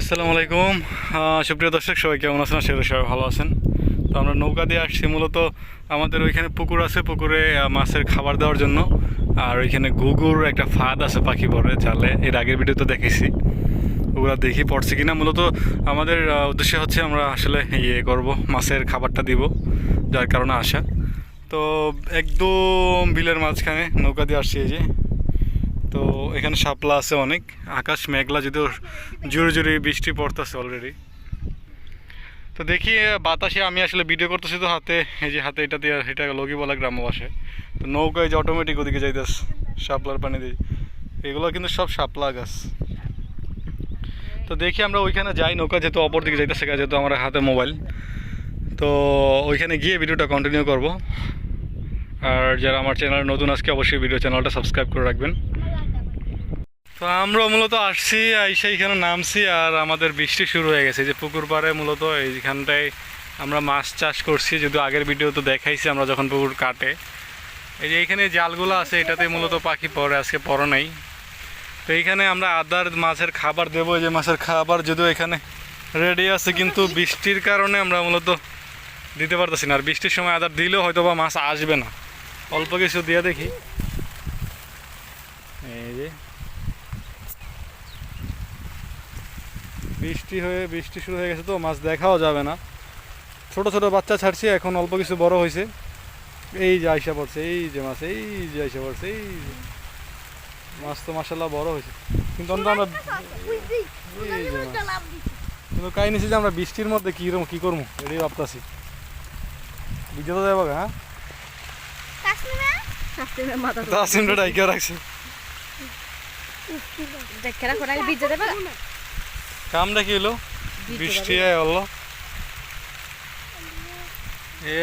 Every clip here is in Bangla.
আসসালামু আলাইকুম। সুপ্রিয় দর্শক, সবাই কেমন আছেন? করি সবাই ভালো আছেন। তো আমরা নৌকা দিয়ে আসছি। মূলত আমাদের ওইখানে পুকুর আছে, পুকুরে মাছের খাবার দেওয়ার জন্য। আর ওইখানে গুগুর একটা ফাঁদ আছে পাখি পরে চালে এর আগের ভিডিও তো দেখেছি। ওগুলো দেখি পড়ছে কিনা। মূলত আমাদের উদ্দেশ্য হচ্ছে আমরা আসলে ইয়ে করব, মাছের খাবারটা দিব, যার কারণে আসা। তো একদম বিলের মাঝখানে নৌকা দিয়ে আসছি এই যে। তো এখানে শাপলা আছে অনেক। আকাশ মেঘলা যদিও জোরে জোরে বৃষ্টি পড়তেছে অলরেডি তো দেখি, বাতাসে আমি আসলে ভিডিও করতেছি তো হাতে। এই যে হাতে এটা দিয়ে, এটা লগি বলা গ্রামবাসে। তো নৌকায় যে অটোমেটিক ওদিকে যাইতেছে, শাপলার পানি দিয়ে। এগুলো কিন্তু সব শাপলা গাছ। তো দেখি আমরা ওইখানে যাই, নৌকা যেহেতু অপর দিকে যাইতেছে যেহেতু আমার হাতে মোবাইল তো ওইখানে গিয়ে ভিডিওটা কন্টিনিউ করব। আর যারা আমার চ্যানেলে নতুন, আজকে অবশ্যই ভিডিও চ্যানেলটা সাবস্ক্রাইব করে রাখবেন। তো আমরা মূলত আসছি, আইসা এখানে নামছি আর আমাদের বৃষ্টি শুরু হয়ে গেছে। যে পুকুর পাড়ে মূলত এইখানটায় আমরা মাছ চাষ করছি, যদিও আগের ভিডিও তো দেখাইছি আমরা যখন পুকুর কাটে। এই যে এইখানে জালগুলো আছে, এটাতে মূলত পাখি পড়ে, আজকে পড়ো নাই। তো এইখানে আমরা আদার মাছের খাবার দেবো, এই যে মাছের খাবার যদিও এখানে রেডি আছে, কিন্তু বৃষ্টির কারণে আমরা মূলত দিতে পারতেছি না। আর বৃষ্টির সময় আদার দিলেও হয়তো বা মাছ আসবে না। অল্প কিছু দিয়ে দেখি এই যে বৃষ্টি হয়ে বৃষ্টি শুরু হয়ে গেছে তো মাছ দেখাও যাবে না। ছোট ছোট বাচ্চা ছাড়ছে এখন অল্প কিছু বড় হয়েছে এই যে আইসা পড়ছে এই যে মাছ এই যে আইসা পড়ছে এই যে। মাছ তো মাসাল্লাহ বড় হয়েছে কিন্তু আমরা এই যে কিন্তু কাই নিছি যে আমরা বৃষ্টির মধ্যে কি রকম কি করব এটাই ভাবতাছি। বিদ্যা তো যাব হ্যাঁ রাখছে। দেখে রাখো নাহলে ভিজে দেবে? কামটা কি হলো? বৃষ্টি আয় হলো।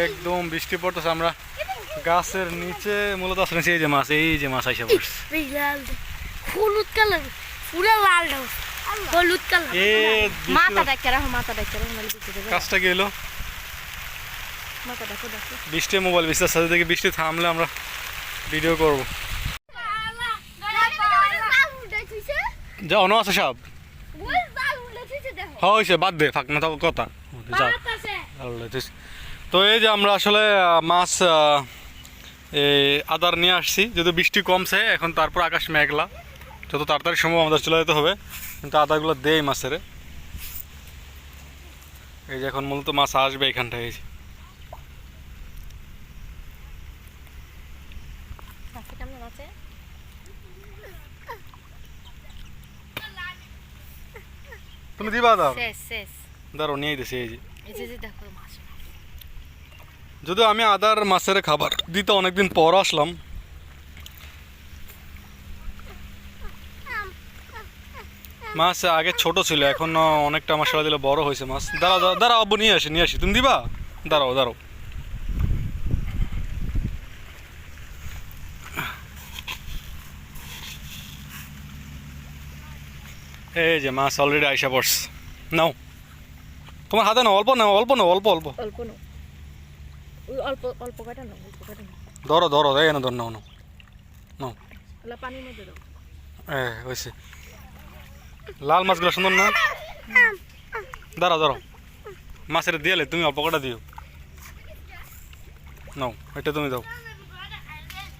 একদম বৃষ্টি পড়তেছে আমরা। গাছের নিচে মূলত আসলে এই যে মাছ এই যে মাছ আইসা পড়ছে। হলুদ কালার পুরো লাল হলুদ কালার। এ মাথা দেখে রাখো মাথা দেখে রাখো কাজটা কি হলো? বৃষ্টি মোবাইল বিস্তার সাথে থেকে বৃষ্টি থামলে আমরা ভিডিও করব। যা অন আছে সব। হয়েছে বাদ দে ফাঁক না থাকো কথা। তো এই যে আমরা আসলে মাছ আদার নিয়ে আসছি। যদি বৃষ্টি কমছে এখন তারপর আকাশ মেঘলা। যত তাড়াতাড়ি সম্ভব আমাদের চলে যেতে হবে। কিন্তু আদারগুলো দেই মাছের। এই যে এখন মূলত মাছ আসবে এখানটায় এই যে। আছে কেমন আছে তুমি দিবা দাও। শেষ শেষ। দাঁড়ো নিয়ে দিছে এই যে। এই যে দেখো মাছ। যদিও আমি আদার মাছের খাবার দিতে অনেকদিন পর আসলাম। মাছ আগে ছোট ছিল এখন অনেকটা মশলা দিলে বড় হয়েছে মাছ। দাঁড়াও দাঁড়াও, দাঁড়াও আব্বু নিয়ে আসি নিয়ে আসি। তুমি দিবা? দাঁড়াও দাঁড়াও। এই যে মাছ অলরেডি আইসা পড়ছে। নাও। তোমার হাতে না অল্প না অল্প না অল্প অল্প। অল্প নো ওই অল্প অল্প কাটা না অল্প কাটা না ধরো ধরো এই না ধর নাও নাও। নাও। পানির মধ্যে দাও। এ হয়েছে লাল মাছগুলো সুন্দর না? দাঁড়াও দাঁড়াও মাছের দিয়ালে তুমি অল্প কটা দিও? নাও এটা তুমি দাও।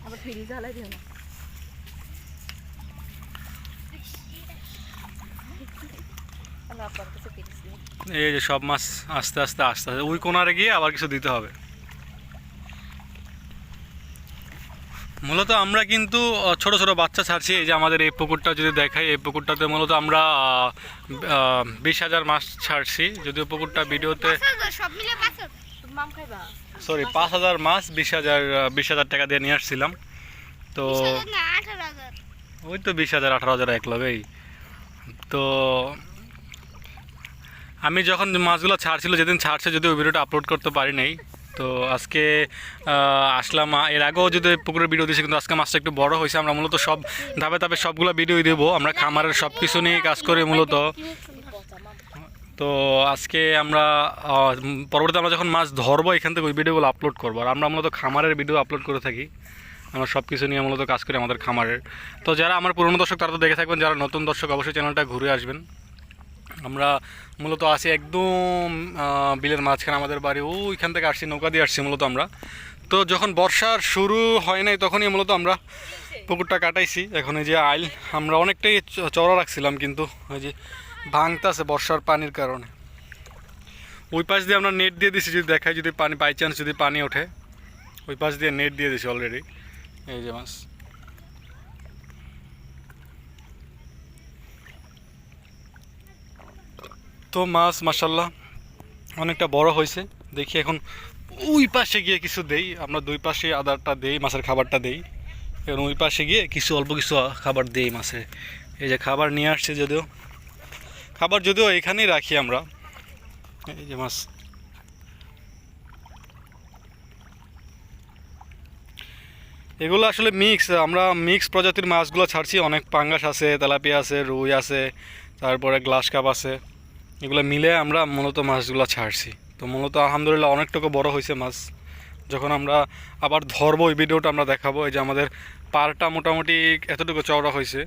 আবার ফ্রিজ জ্বালাই দিও না আমি আপনার কাছে পেয়েছি এই যে সব মাছ আস্তে আস্তে আস্তে আস্তে ওই কোনারে গিয়ে আবার কিছু দিতে হবে। মূলত আমরা কিন্তু ছোট ছোট বাচ্চা ছাড়ছি এই যে আমাদের এই পুকুরটা যদি দেখাই এই পুকুরটাতে মূলত আমরা বিশ হাজার মাছ ছাড়ছি। যদিও পুকুরটা ভিডিওতে সরি পাঁচ হাজার। মাছ বিশ হাজার বিশ হাজার টাকা দিয়ে নিয়ে আসছিলাম। তো ওই তো বিশ হাজার আঠারো হাজার এক লগেই। তো আমি যখন মাছগুলো ছাড়ছিল, যেদিন ছাড়ছে যদি ওই ভিডিওটা আপলোড করতে পারি নাই, তো আজকে আসলাম এর আগেও যদি পুকুরের ভিডিও দিয়েছি কিন্তু আজকে মাছটা একটু বড় হয়েছে। আমরা মূলত সব ধাপে ধাপে সবগুলো ভিডিও দেবো। আমরা খামারের সব কিছু নিয়ে কাজ করি মূলত। তো আজকে আমরা পরবর্তীতে আমরা যখন মাছ ধরবো, এখান থেকে ওই ভিডিওগুলো আপলোড করব। আর আমরা মূলত খামারের ভিডিও আপলোড করে থাকি। আমরা সব কিছু নিয়ে মূলত কাজ করি আমাদের খামারের। তো যারা আমার পুরনো দর্শক, তারা তো দেখে থাকবেন, যারা নতুন দর্শক, অবশ্যই চ্যানেলটা ঘুরে আসবেন। আমরা মূলত আছি একদম বিলের মাঝখানে আমাদের বাড়ি, ওইখান থেকে আসছি, নৌকা দিয়ে আসছি মূলত আমরা। তো যখন বর্ষার শুরু হয় নাই তখনই মূলত আমরা পুকুরটা কাটাইছি। এখন এই যে আইল, আমরা অনেকটাই চড়া রাখছিলাম কিন্তু ওই যে ভাঙতাছে বর্ষার পানির কারণে। ওই পাশ দিয়ে আমরা নেট দিয়ে দিছি যদি দেখায়, যদি পানি বাই চান্স যদি পানি ওঠে, ওই পাশ দিয়ে নেট দিয়ে দিছি অলরেডি এই যে মাছ। তো মাছ মাসাল্লাহ অনেকটা বড় হয়েছে। দেখি এখন ওই পাশে গিয়ে কিছু দেই। আমরা দুই পাশে আদারটা দেই, মাছের খাবারটা দেই। এবং ওই পাশে গিয়ে কিছু, অল্প কিছু খাবার দেই মাছে। এই যে খাবার নিয়ে আসছে যদিও। খাবার যদিও এখানেই রাখি আমরা। এই যে মাছ। এগুলো আসলে মিক্স আমরা মিক্স প্রজাতির মাছগুলো ছাড়ছি। অনেক পাঙ্গাস আছে, তেলাপিয়া আছে, রুই আছে, তারপরে গ্লাস কাপ আছে। এগুলো মিলে আমরা মূলত মাছগুলো ছাড়ছি। তো মূলত আলহামদুলিল্লাহ অনেকটুকু বড় হয়েছে মাছ। যখন আমরা আবার ধরবো ওই ভিডিওটা আমরা দেখাবো, এই যে আমাদের পারটা মোটামুটি এতটুকু চওড়া হয়েছে।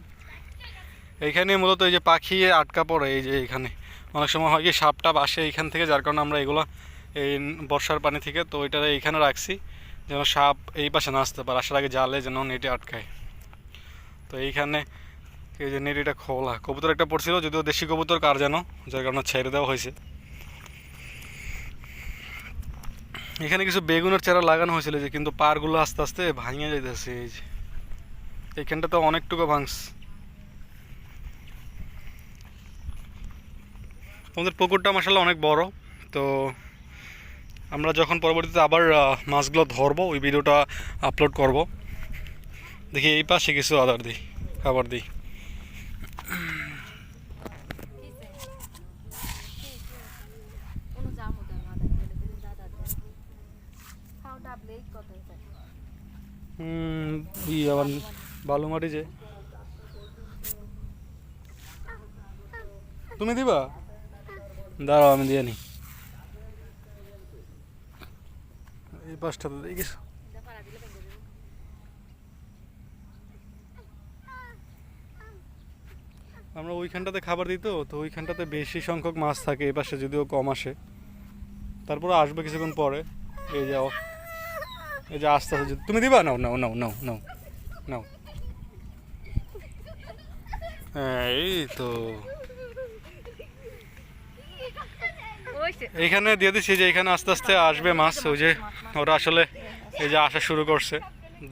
এইখানে মূলত এই যে পাখি আটকা পড়ে, এই যে এখানে অনেক সময় হয় কি, সাপটা আসে এইখান থেকে, যার কারণে আমরা এগুলো এই বর্ষার পানি থেকে তো ওইটা এইখানে রাখছি, যেন সাপ এই পাশে না আসতে পারে, আসার আগে জালে যেন নেটে আটকায়। তো এইখানে এই যে নেট এটা খোলা। কবুতর একটা পড়ছিল, যদিও দেশি কবুতর, কার যেন, যার কারণে ছেড়ে দেওয়া হয়েছে। এখানে কিছু বেগুনের চারা লাগানো হয়েছিল যে, কিন্তু পারগুলো আস্তে আস্তে ভাঙে যাইতেছে, এই যে। এইখানটা তো অনেকটুকু ভাঙস আমাদের পুকুরটা মাসাল্লাহ অনেক বড়, তো আমরা যখন পরবর্তীতে আবার মাছগুলো ধরবো, ওই ভিডিওটা আপলোড করব। দেখি এই পাশে কিছু আদার দিই, খাবার দিই কোনো জামও দেয় না দেখলে কিন্তু দাদা দেয় খাও ডাবলেই কত যায় হুম ই আবার বালু মাটি যে। তুমি দিবা? দাঁড়াও আমি দিয়ে নি। এই তো দেখিস আমরা ওইখানটাতে খাবার দিত তো ওইখানটাতে বেশি সংখ্যক মাছ থাকে এই পাশে যদিও কম আসে। তারপরে আসবে কিছুক্ষণ পরে। এই যাও। এই যে আস্তে আস্তে তুমি দিবা? নাও নাও নাও নাও নাও নাও। হ্যাঁ, এই তো। এইখানে দিয়ে দিচ্ছি যে এখানে আস্তে আস্তে আসবে মাছ ওই যে ওরা আসলে এই যে আসা শুরু করছে।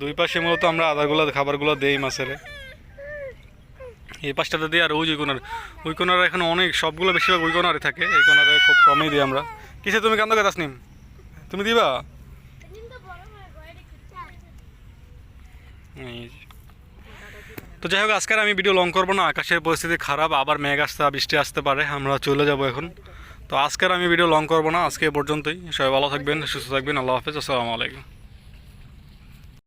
দুই পাশে মূলত আমরা আদারগুলো খাবারগুলো দেই মাছের। এই পাশটাতে দিই আর ওই যে কোনার ওই কোনার এখন অনেক সবগুলো বেশিরভাগ ওই কোনারে থাকে এই কোনারে খুব কমই দিই আমরা। কিসে তুমি কান্দ কে তাসনিম? তুমি দিবা এই যে। তো যাই হোক, আজকের আমি ভিডিও লং করব না। আকাশের পরিস্থিতি খারাপ, আবার মেঘ আসতে, বৃষ্টি আসতে পারে। আমরা চলে যাব এখন। তো আজকের আমি ভিডিও লং করব না। আজকে পর্যন্তই। সবাই ভালো থাকবেন, সুস্থ থাকবেন। আল্লাহ হাফেজ। আসসালামু আলাইকুম।